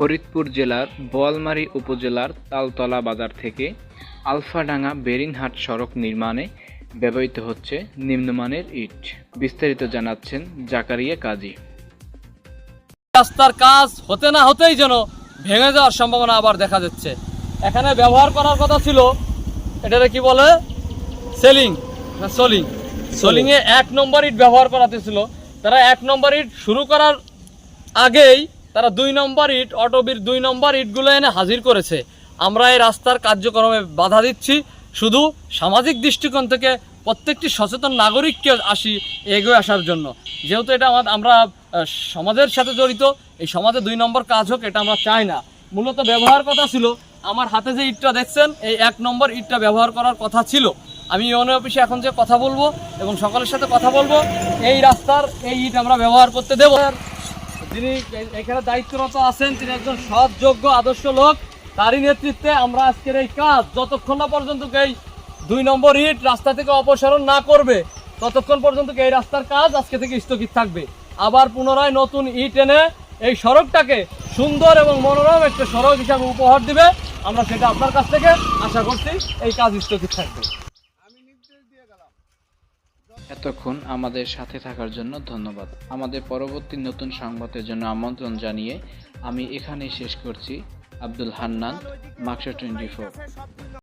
ফরিদপুর জেলার বোয়ালমারী উপজেলার তালতলা বাজার থেকে আলফাডাঙ্গা বেরিনহাট সড়ক নির্মাণে ব্যবহৃত হচ্ছে নিম্নমানের ইট। বিস্তারিত জানাচ্ছেন জাকারিয়া কাজী। রাস্তার কাজ হতে না হতেই যেন ভেঙে যাওয়ার সম্ভাবনা আবার দেখা যাচ্ছে এখানে ব্যবহার করার কথা ছিল এটারে কি বলে? সেলিং না সোলিং। সোলিং। এ এক নম্বর ইট ব্যবহার করাতে ছিল। তারা এক নম্বর ইট শুরু করার আগেই তারা দুই নম্বর ইট, অটোবির দুই নম্বর ইটগুলো এনে হাজির করেছে। আমরা এই রাস্তার কার্যক্রমে বাধা দিচ্ছি। শুধু সামাজিক দৃষ্টিকোণ থেকে প্রত্যেকটি সচেতন নাগরিককে আসি এগিয়ে আসার জন্য। যেহেতু এটা আমরা সমাজের সাথে জড়িত, এই সমাজে দুই নম্বর কাজ হোক, এটা আমরা চাই না। মূলত ব্যবহার কথা ছিল, আমার হাতে যে ইটটা দেখছেন, এই এক নম্বর ইটটা ব্যবহার করার কথা ছিল। আমি ইউনিয়ন অফিসে এখন যে কথা বলব এবং সকলের সাথে কথা বলব, এই রাস্তার এই ইট আমরা ব্যবহার করতে দেবো। যিনি এখানে দায়িত্বরত আছেন, তিনি একজন সৎ যোগ্য আদর্শ লোক। তারই নেতৃত্বে আমরা আজকের এই কাজ যতক্ষণ না পর্যন্ত এই দুই নম্বর ইট রাস্তা থেকে অপসারণ না করবে, ততক্ষণ পর্যন্ত এই রাস্তার কাজ আজকে থেকে স্থগিত থাকবে। আবার পুনরায় নতুন ইট এনে এই সড়কটাকে সুন্দর এবং মনোরম একটা সড়ক হিসাবে উপহার দিবে। আমরা সেটা আপনার কাছ থেকে আশা করছি এই কাজ স্থগিত থাকবে। এতক্ষণ আমাদের সাথে থাকার জন্য ধন্যবাদ। আমাদের পরবর্তী নতুন সংবাদের জন্য আমন্ত্রণ জানিয়ে আমি এখানেই শেষ করছি। আব্দুল হান্নান, মাকসা টোয়েন্টি ফোর।